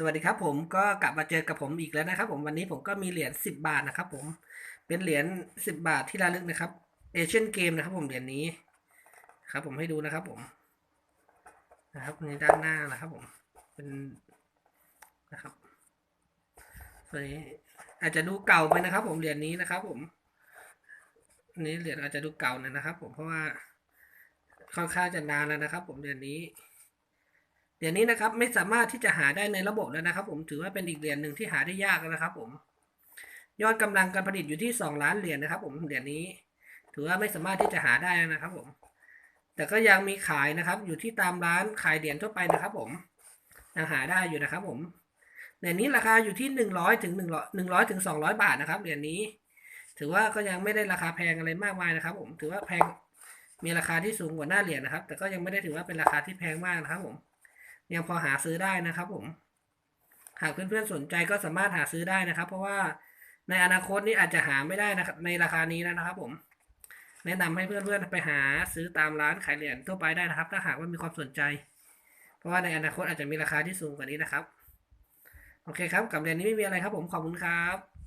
สวัสดีครับผมก็กลับมาเจอกับผมอีกแล้วนะครับ ผมวันนี้ผมก็มีเหรียญ10 บาทนะครับผมเป็นเหรียญ10 บาทที่ระลึกนะครับเอเชียนเกมนะครับผมเหรียญนี้ครับ ผมให้ดูนะครับผมนะครับในด้านหน้านะครับผมเป็นนะครับส่วนี้อาจจะดูเก่าไปนะครับ ผมเหรียญนี้นะครับ ผมนนี้เหรียญอาจจะดูเก่าหน่อยนะครับ ผมเพราะว่าค่อนข้างจะนานแล้วนะครับ ผมเหรียญนี้ เหรียญนี้นะครับไม่สามารถที่จะหาได้ในระบบแล้วนะครับ ผมถือว่าเป็นอีกเหรียญหนึ่งที่หาได้ยากนะครับ ผม ยอดกำลังการผลิตอยู่ที่สองล้านเหรียญนะครับ ผมเหรียญนี้ ถือว่าไม่สามารถที่จะหาได้นะครับ ผม แต่ก็ยังมีขายนะครับ อยู่ที่ตามร้านขายเหรียญทั่วไปนะครับ ผมยังหาได้อยู่นะครับ ผมเหรียญนี้ราคาอยู่ที่หนึ่งร้อยถึงหนึ่งร้อยหนึ่งร้อยถึงสองร้อยบาทนะครับเหรียญนี้ ถือว่าก็ยังไม่ได้ราคาแพงอะไรมากมายนะครับ ผมถือว่าแพงมีราคาที่สูงกว่าหน้าเหรียญนะครับ แต่ก็ยังไม่ได้ถือว่าเป็นราคาที่แพงมากนะครับ ผม ยังพอหาซื้อได้นะครับผม หากเพื่อนๆสนใจก็สามารถหาซื้อได้นะครับ เพราะว่าในอนาคตนี้อาจจะหาไม่ได้นะครับในราคานี้แล้วนะครับ ผม แนะนำให้เพื่อนๆไปหาซื้อตามร้านขายเหรียญทั่วไปได้นะครับ ถ้าหากว่ามีความสนใจ เพราะว่าในอนาคตอาจจะมีราคาที่สูงกว่านี้นะครับ โอเคครับกับเหรียญนี้ไม่มีอะไรครับ ผมขอบคุณครับ